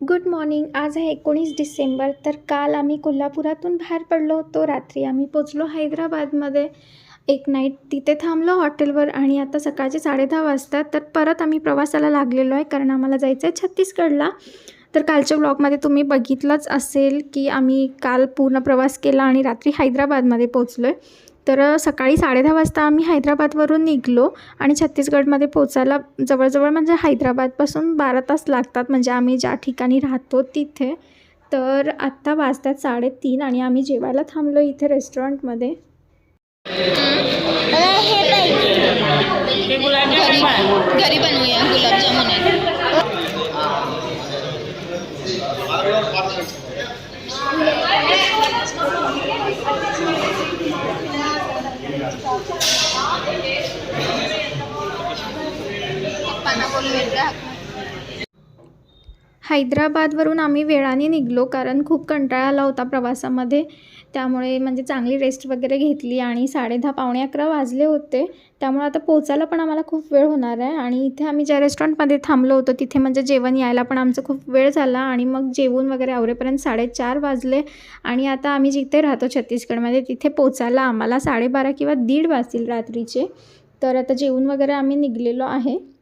Good morning आज आहे एकोणीस डिसेंबर तर काल आम्ही कोल्हापुरातून बाहेर पडलो होतो. रात्री आम्ही पोचलो हैदराबादमध्ये. एक नाईट तिथे थांबलो हॉटेलवर आणि आता सकाळचे साडेदहा वाजता तर परत आम्ही प्रवासाला लागलेलो आहे कारण आम्हाला जायचं आहे छत्तीसगडला. तर कालच्या ब्लॉगमध्ये तुम्ही बघितलंच असेल की आम्ही काल पूर्ण प्रवास केला आणि रात्री हैदराबादमध्ये पोचलो आहे तर सकाळी साडेदहा वाजता आम्ही हैदराबादवरून निघलो आणि छत्तीसगडमध्ये पोचायला जवळजवळ म्हणजे हैदराबादपासून बारा तास लागतात. म्हणजे आम्ही ज्या ठिकाणी राहतो तिथे. तर आत्ता वाजतात साडेतीन आणि आम्ही जेवायला थांबलो इथे रेस्टॉरंटमध्ये. घरी बनवूया गुलाबजामुन आहेत पप्पांना बोलूया हैदराबादवरून आम्ही वेळाने निघलो कारण खूप कंटाळा आला होता प्रवासामध्ये. त्यामुळे म्हणजे चांगली रेस्ट वगैरे घेतली आणि साडेदहा पावणे अकरा वाजले होते. त्यामुळे आता पोचायला पण आम्हाला खूप वेळ होणार आहे आणि इथे आम्ही ज्या रेस्टॉरंटमध्ये थांबलो होतो तिथे म्हणजे जेवण यायला पण आमचं खूप वेळ झाला आणि मग जेवून वगैरे आवरेपर्यंत साडेचार वाजले. आणि आता आम्ही जिथे राहतो छत्तीसगडमध्ये तिथे पोचायला आम्हाला साडेबारा किंवा दीड वाजतील रात्रीचे. तर आता जेवून वगैरे आम्ही निघलेलो आहे.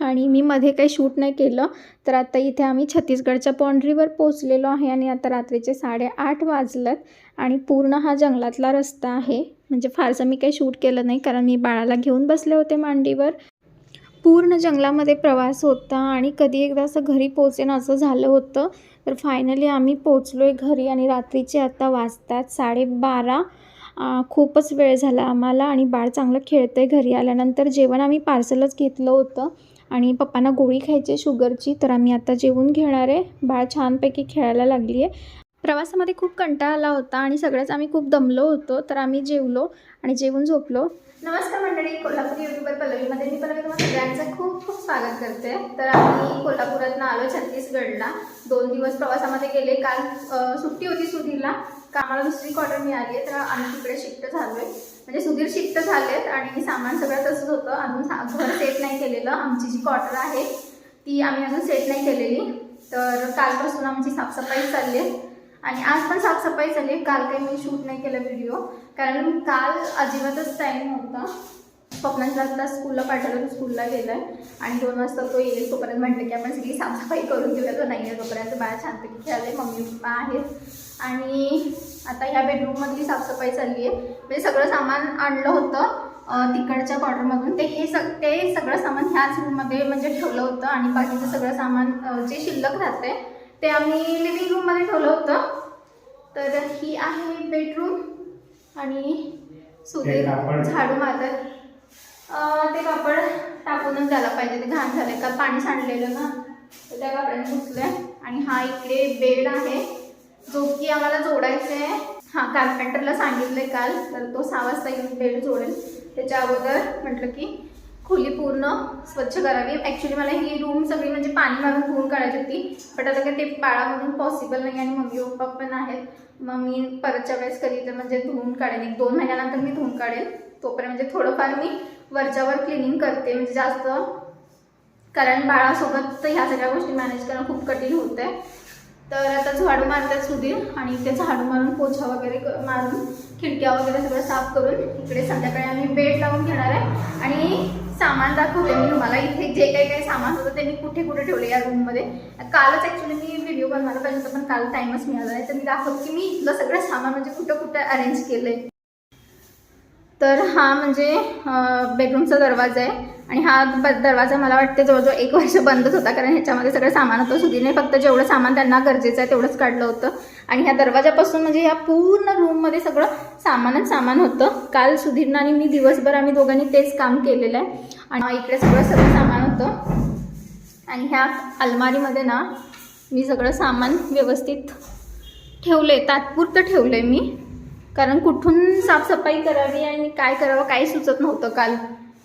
आणि मी मध्ये काही शूट नाही केलं. तर आता इथे आम्ही छत्तीसगडच्या बाँड्रीवर पोचलेलो आहे आणि आता रात्रीचे साडेआठ वाजलेत आणि पूर्ण हा जंगलातला रस्ता आहे. म्हणजे फारसं मी काही शूट केलं नाही कारण मी बाळाला घेऊन बसले होते मांडीवर. पूर्ण जंगलामध्ये प्रवास होता आणि कधी एकदा असं घरी पोचेन असं झालं होतं. तर फायनली आम्ही पोचलो आहे घरी आणि रात्रीचे आता वाजतात साडेबारा. खूपच वेळ झाला आम्हाला आणि बाळ चांगलं खेळतं आहे घरी आल्यानंतर. जेवण आम्ही पार्सलच घेतलं होतं. आणि पप्पांना गोळी खायची आहे शुगरची तर आम्ही आता जेवून घेणार आहे. बाळ छानपैकी खेळायला लागली आहे. प्रवासामध्ये खूप कंटाळा आला होता आणि सगळ्याच आम्ही खूप दमलो होतो तर आम्ही जेवलो आणि जेवून झोपलो. नमस्कार मंडळी कोल्हापूर युट्यूबर पल्लवीमध्ये मी पल्लवी तुम्हाला सगळ्यांचं खूप खूप स्वागत करते. तर आम्ही कोल्हापुरातनं आलो छत्तीसगडला. दोन दिवस प्रवासामध्ये गेले. काल सुट्टी होती सुधीरला. कामाला दुसरी क्वार्टर मिळाली आहे तर आम्ही तिकडे शिफ्ट झालो आहे म्हणजे सुधीर शिफ्ट झालेत आणि सामान सगळं तसंच होतं. अजून घर सेट नाही केलेलं. आमची जी क्वार्टर आहे ती आम्ही अजून सेट नाही केलेली. तर कालपासून आमची साफसफाई चालली आहे. आणि आज पण साफसफाई चालली आहे. काल काही मी शूट नाही केलं व्हिडिओ कारण काल अजिबातच टाईम नव्हता. स्वप्नांच्या आता स्कूलला पाठवलं तो स्कूलला गेला आहे आणि दोन वाजता तो येईल. तोपर्यंत म्हटलं की आपण सगळी साफसफाई करून घेऊया. तो नाही आहे तोपर्यंत. बाळा छानपैकी खेळाले मम्मी पप्पा आहेत. आणि आता ह्या बेडरूममधली साफसफाई चालली आहे. म्हणजे सगळं सामान आणलं होतं तिकडच्या क्वार्टरमधून ते हे सग ते सगळं सामान ह्याच रूममध्ये म्हणजे ठेवलं होतं आणि बाकीचं सगळं सामान जे शिल्लक राहते ते आम्ही लिव्हिंग रूममध्ये ठेवलं होतं. तर ही आहे बेडरूम आणि सुधीर? झाडू मारतात अं, ते कापड टाकूनच द्यायला पाहिजे. ते घाण झाले का पाणी सांडलेलं ना. तर त्या कापडाने धुतलंय. आणि हा इकडे बेड आहे. जो की आम्हाला जोडायचं आहे. हां कार्पेंटरला सांगितलंय काल तर तो सहा वाजता येऊन बेड जोडेल. त्याच्या अगोदर म्हटलं की खोली पूर्ण स्वच्छ करावी. ॲक्च्युली मला ही रूम सगळी म्हणजे पाणी मारून धुवून काढायची होती. बट आता काही ते बाळा म्हणून पॉसिबल नाही आणि मम्मी पप्पा पण आहेत. मग मी परतच्या वेळेस कधी तर म्हणजे धुवून काढेन. एक दोन महिन्यानंतर मी धुवून काढेन. तोपर्यंत म्हणजे थोडंफार मी वरच्यावर क्लिनिंग करते. म्हणजे जास्त कारण बाळासोबत तर ह्या सगळ्या गोष्टी मॅनेज करणं खूप कठीण होतं आहे तर आता झाडू मारतात सुधीर आणि ते झाडू मारून पोछा वगैरे मारून खिडक्या वगैरे सगळं साफ करून इकडे संध्याकाळी आम्ही बेड लावून घेणार आहे. आणि सामान दाखवते मी तुम्हाला. इथे जे काही काही सामान होतं ते मी कुठे कुठे ठेवले या रूममध्ये कालच ॲक्च्युली मी व्हिडिओ बनवायला पाहिजे होता पण काल टाईमच मिळाला नाही. तर मी दाखवते की मी इथलं सगळं सामान म्हणजे कुठं कुठं अरेंज केलं आहे तर हा म्हणजे बेडरूमचा दरवाजा आहे. आणि हा ब दरवाजा मला वाटते जवळजवळ एक वर्ष बंदच होता. कारण ह्याच्यामध्ये सगळं सामान होतं. सुधीरने फक्त जेवढं सामान त्यांना गरजेचं आहे तेवढंच काढलं होतं. आणि ह्या दरवाजापासून म्हणजे ह्या पूर्ण रूममध्ये सगळं सामानच सामान होतं. काल सुधीरनं आणि मी दिवसभर आम्ही दोघांनी तेच काम केलेलं आहे. आणि इकडे सगळं सगळं सामान होतं. आणि ह्या अलमारीमध्ये ना मी सगळं सामान व्यवस्थित ठेवलं आहे तात्पुरतं ठेवलं आहे मी. कारण कुठून साफसफाई करावी आणि काय करावं काही सुचत नव्हतं काल.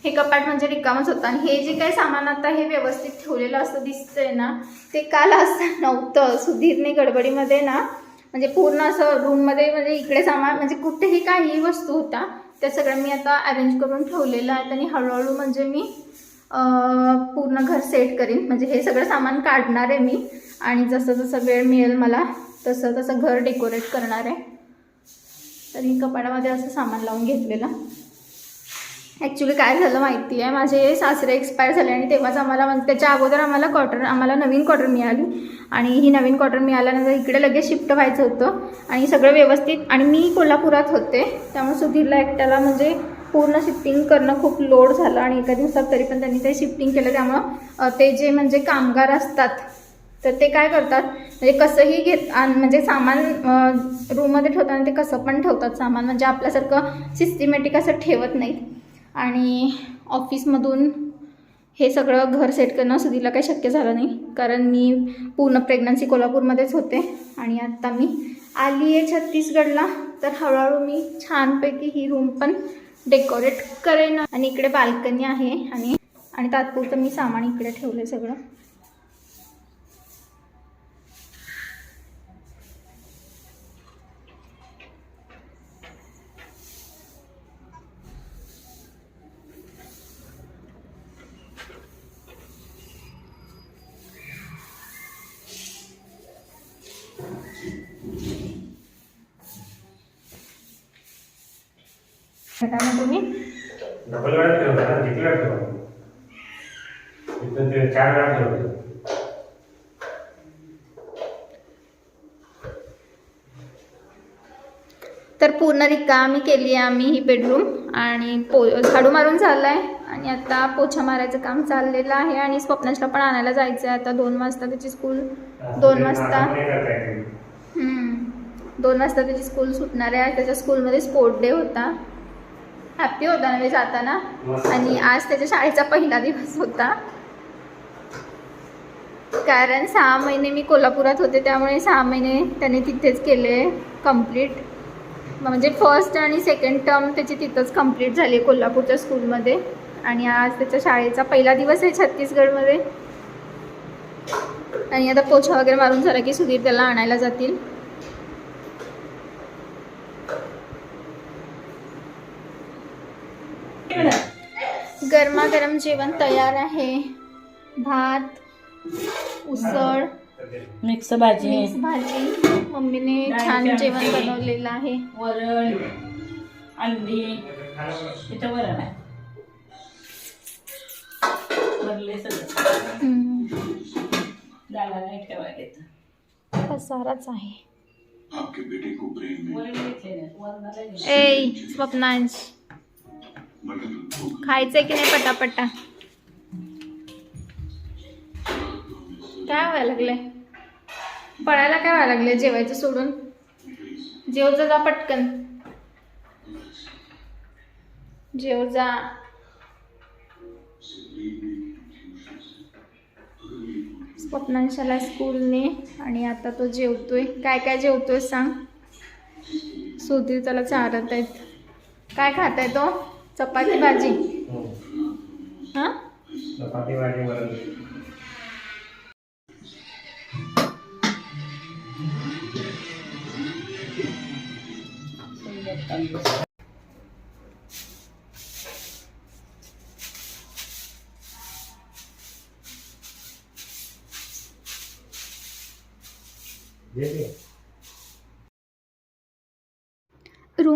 हे कपाट म्हणजे रिकामच होतं. आणि हे जे काही सामान आता हे व्यवस्थित ठेवलेलं असं दिसतंय ना ते काल असं नव्हतं. सुधीरने गडबडीमध्ये ना म्हणजे पूर्ण असं रूममध्ये म्हणजे इकडे सामान म्हणजे कुठेही काही वस्तू होता त्या सगळ्या मी आता अरेंज करून ठेवलेलं आहे आणि हळूहळू म्हणजे मी पूर्ण घर सेट करीन. म्हणजे हे सगळं सामान काढणार आहे मी. आणि जसं जसं वेळ मिळेल मला तसं तसं घर डेकोरेट करणार आहे. तर मी कपाडामध्ये असं सामान लावून घेतलेलं. ॲक्च्युली काय झालं माहिती आहे माझे सासरे एक्सपायर झाले आणि तेव्हाच आम्हाला म्हणजे त्याच्या अगोदर आम्हाला कॉटन आम्हाला नवीन कॉटन मिळाली. आणि ही नवीन कॉटन मिळाल्यानंतर इकडे लगेच शिफ्ट व्हायचं होतं. आणि सगळं व्यवस्थित. आणि मी कोल्हापुरात होते. त्यामुळे सुधीरला एकट्याला म्हणजे पूर्ण शिफ्टिंग करणं खूप लोड झालं. आणि एका दिवसात तरी पण त्यांनी ते शिफ्टिंग केलं. त्यामुळं ते जे म्हणजे कामगार असतात तर ते काय करतात म्हणजे कसंही घेत म्हणजे सामान रूममध्ये ठेवताना ते कसं पण ठेवतात सामान म्हणजे आपल्यासारखं सिस्टमॅटिक असं ठेवत नाहीत. आणि ऑफिसमधून हे सगळं घर सेट करणं सुधीला काही शक्य झालं नाही कारण मी पूर्ण प्रेग्नन्सी कोल्हापूरमध्येच होते आणि आत्ता मी आली आहे छत्तीसगडला तर हळूहळू मी छानपैकी ही रूम पण डेकोरेट करेन. आणि इकडे बाल्कनी आहे आणि आणि तात्पुरतं मी सामान इकडे ठेवलं सगळं. काय म्हणतो तुम्ही? डबल वेळा ठेवलं ना किती वेळा ठेवलं? इथून ते चार वेळा ठेवलं. तर पूर्ण रिकामी केली आहे आम्ही ही बेडरूम आणि पो झाडू मारून झालं आहे आणि आता पोछा मारायचं काम चाललेलं आहे आणि स्वप्नाशला पण आणायला जायचं आहे आता दोन वाजता त्याची स्कूल दोन वाजता. दोन वाजता त्याची स्कूल सुटणार आहे. त्याच्या स्कूलमध्ये स्पोर्ट डे होता. हॅप्पी होता नव्हे जाताना. मस्त. आणि आज त्याच्या शाळेचा पहिला दिवस होता. कारण सहा महिने मी कोल्हापुरात होते त्यामुळे सहा महिने त्याने तिथेच केले कंप्लीट म्हणजे फर्स्ट आणि सेकंड टर्म त्याची तिथंच कंप्लीट झाली कोल्हापूरच्या स्कूलमध्ये आणि आज त्याच्या शाळेचा पहिला दिवस आहे छत्तीसगडमध्ये. आणि आता पोछा वगैरे मारून झाला की सुधीर त्याला आणायला जातील. गरमागरम जेवण तयार आहे. भात उसळ मिक्स भाजी. मिक्स भाजी. मम्मीने छान जेवण बनवलेलं आहे. वरण अंडी. इथं वरण आहे. भरले सगळं. हम्म, डाळा नाही ठेवायला इथं पसाराच आहे. ए स्वप्नांश. खायचंय की नाही पटापटा? काय व्हायला लागलंय? पळायला काय व्हायला लागलंय जेवायचं सोडून? जेव जा जा पटकन. जेव जा. स्वप्नांशाला स्कूलने आणि आता तो जेवतोय. काय काय जेवतोय सांग? सुधीर त्याला चारत आहेत. काय खात आहे तो? चपाती भाजी हम्म. हां चपाती भाजी वरण सुंदर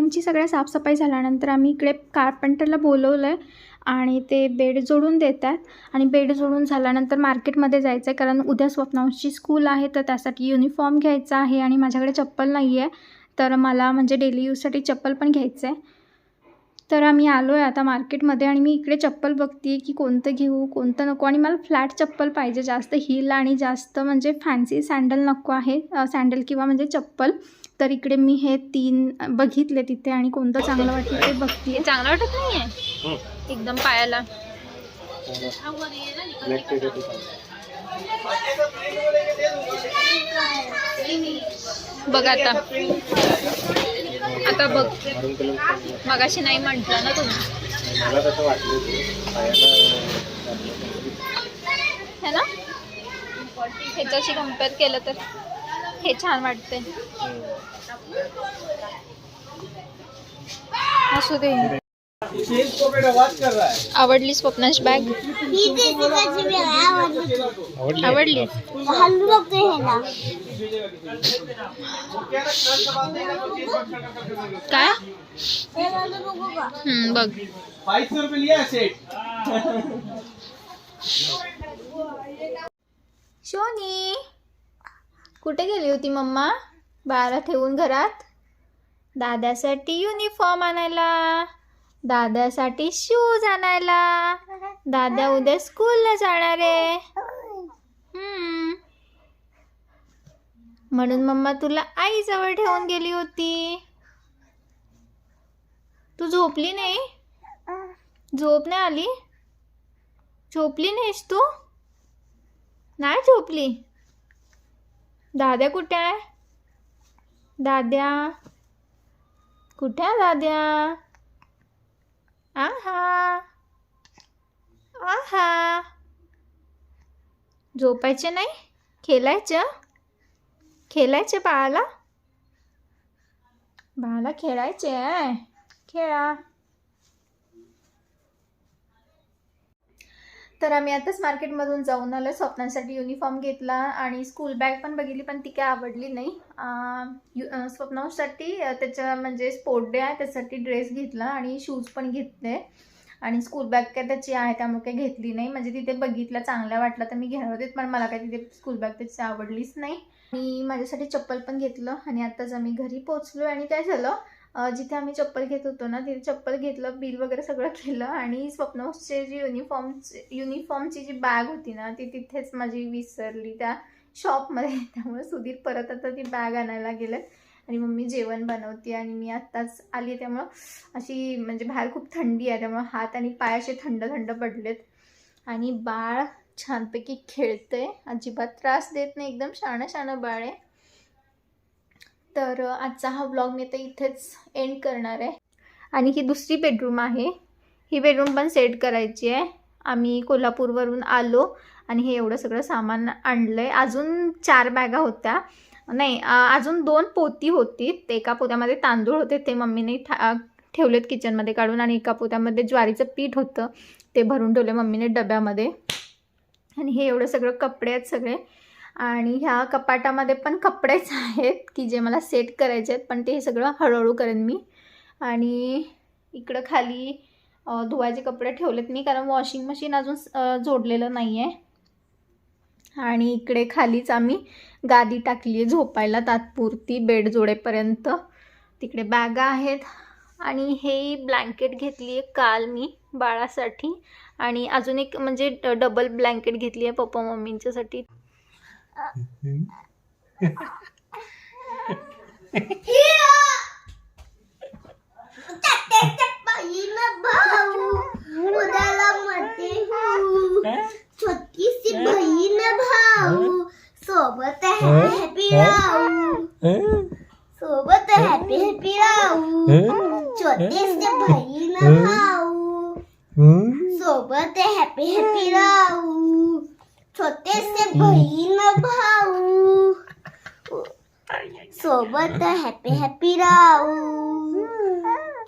रूमची सगळ्या साफसफाई झाल्यानंतर आम्ही इकडे कार्पेंटरला बोलवलं आहे आणि ते बेड जोडून देतात. आणि बेड जोडून झाल्यानंतर मार्केटमध्ये जायचं आहे कारण उद्या स्वप्नांशची स्कूल आहे तर त्यासाठी युनिफॉर्म घ्यायचा आहे आणि माझ्याकडे चप्पल नाही आहे तर मला म्हणजे डेली यूजसाठी चप्पल पण घ्यायचं आहे तर आम्ही आलो आहे आता मार्केटमध्ये आणि मी इकडे चप्पल बघते की कोणतं घेऊ कोणतं नको. आणि मला फ्लॅट चप्पल पाहिजे. जास्त हिल आणि जास्त म्हणजे फॅन्सी सँडल नको आहे. सँडल किंवा म्हणजे चप्पल. तर इकडे मी हे तीन बघितले तिथे आणि कोणतं चांगलं वाटलं ते बघते चांगलं वाटत नाही आहे हम्म. एकदम पायाला. बघ आता. आता बघ. मगाशी नाही म्हटलं ना तुम्ही. मला तसं वाटलं की पायाला है ना? ह्याच्याशी कंपेअर केलं तर. हे छान वाटते. असू आवडली स्वप्नाश बॅग आवडली काय? बघ। शोनी कुठे गेली होती मम्मा? बाळाला ठेवून घरात? दादासाठी युनिफॉर्म आणायला. दादासाठी शूज आणायला. दादा उद्या स्कूलला जाणार आहे. म्हणून मम्मा तुला आईजवळ ठेवून गेली होती. तू झोपली नाही? झोप नाही आली? झोपली नाहीस तू? नाही झोपली? दाद्या कुठे आहे? दाद्या. कुठे आहे दाद्या? आहा. आहा. झोपायचे नाही? खेळायचं खेळायचे बाळाला? बाळाला खेळायचे आहे. खेळा. तर आम्ही आताच मार्केटमधून जाऊन आलो. स्वप्नांसाठी युनिफॉर्म घेतला आणि स्कूल बॅग पण बघितली पण ती काय आवडली नाही. स्वप्नांसाठी त्याच्या म्हणजे स्पोर्ट डे आहे त्यासाठी ड्रेस घेतला आणि शूज पण घेतले. आणि स्कूल बॅग काय त्याची आहे त्यामुळे काही घेतली नाही. म्हणजे तिथे बघितलं चांगलं वाटलं तर मी घेणार होते पण मला काय तिथे स्कूल बॅग त्याची आवडलीच नाही. आणि माझ्यासाठी चप्पल पण घेतलं आणि आत्ताच आम्ही घरी पोचलो आणि काय झालं जिथे आम्ही चप्पल घेत होतो ना तिथे चप्पल घेतलं बिल वगैरे सगळं केलं आणि स्वप्नचे जी युनिफॉर्म युनिफॉर्मची जी बॅग होती ना ती तिथेच माझी विसरली. त्या शॉपमध्ये त्यामुळे सुधीर परत आता ती बॅग आणायला गेलं आणि मम्मी जेवण बनवते आणि मी आत्ताच आली आहे. त्यामुळं अशी म्हणजे बाहेर खूप थंडी आहे. त्यामुळं हात आणि पाय असे थंड थंड पडलेत. आणि बाळ छानपैकी खेळतंय. अजिबात त्रास देत नाही. एकदम शाणं शाणं बाळ आहे. तर आजचा हा ब्लॉग मी आता इथेच एंड करणार आहे. आणि ही दुसरी बेडरूम आहे. ही बेडरूम पण सेट करायची आहे. आम्ही कोल्हापूरवरून आलो आणि हे एवढं सगळं सामान आणलं आहे अजून चार बॅगा होत्या. नाही अजून दोन पोती होती. ते एका पोत्यामध्ये तांदूळ होते ते मम्मीने ठा ठेवलेत किचनमध्ये काढून आणि एका पोत्यामध्ये ज्वारीचं पीठ होतं ते भरून ठेवले मम्मीने डब्यामध्ये. आणि हे एवढं सगळं कपडे आहेत सगळे. आणि ह्या कपाटामध्ये पण कपडेच आहेत की जे मला सेट करायचे आहेत पण ते सगळं हळूहळू करेन मी. आणि इकडं खाली धुवायचे कपडे ठेवलेत मी कारण वॉशिंग मशीन अजून जोडलेलं नाही आहे आणि इकडे खालीच आम्ही गादी टाकली आहे झोपायला तात्पुरती बेड जोडेपर्यंत. तिकडे बॅगा आहेत. आणि हे ब्लँकेट घेतली आहे काल मी बाळासाठी. आणि अजून एक म्हणजे डबल ब्लँकेट घेतली आहे पप्पा मम्मींच्यासाठी. พี่จัดเต็มจะปล่อยมาเบาหัวดาราเมือนตีหูชุดกี่สิบใบนะเบาสวมแต่แฮปปี้เราสวมแต่แฮปปี้แฮปปี้เราชุดกี่สิบใบนะเบาสวมแต่แฮปปี้แฮปปี้เรา से बहीण भाऊ। सोबत हॅपी हॅपी राहू।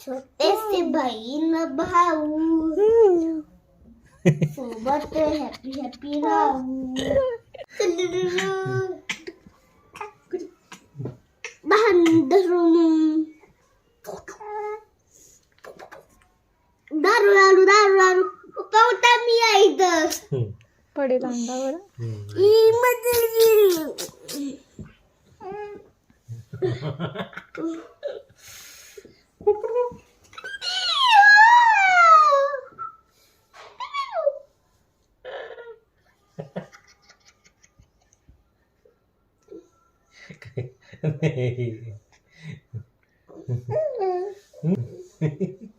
छोटेसे बहीण भाऊ। सोबत हॅपी हॅपी राहू। बांधरून। दारू दारू दारू दारू। पप्पा उठा मी ऐकत പടിയിലാണ് ഉണ്ടാവുക Hehehehe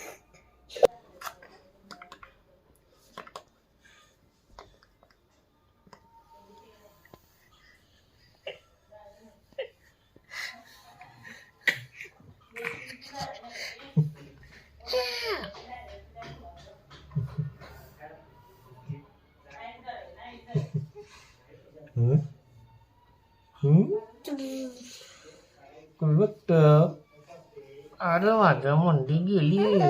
પાડવા જમણ દીદી લીએ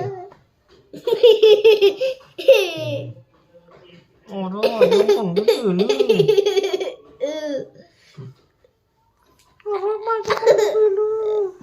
ઓરો જમણ દીદી લીએ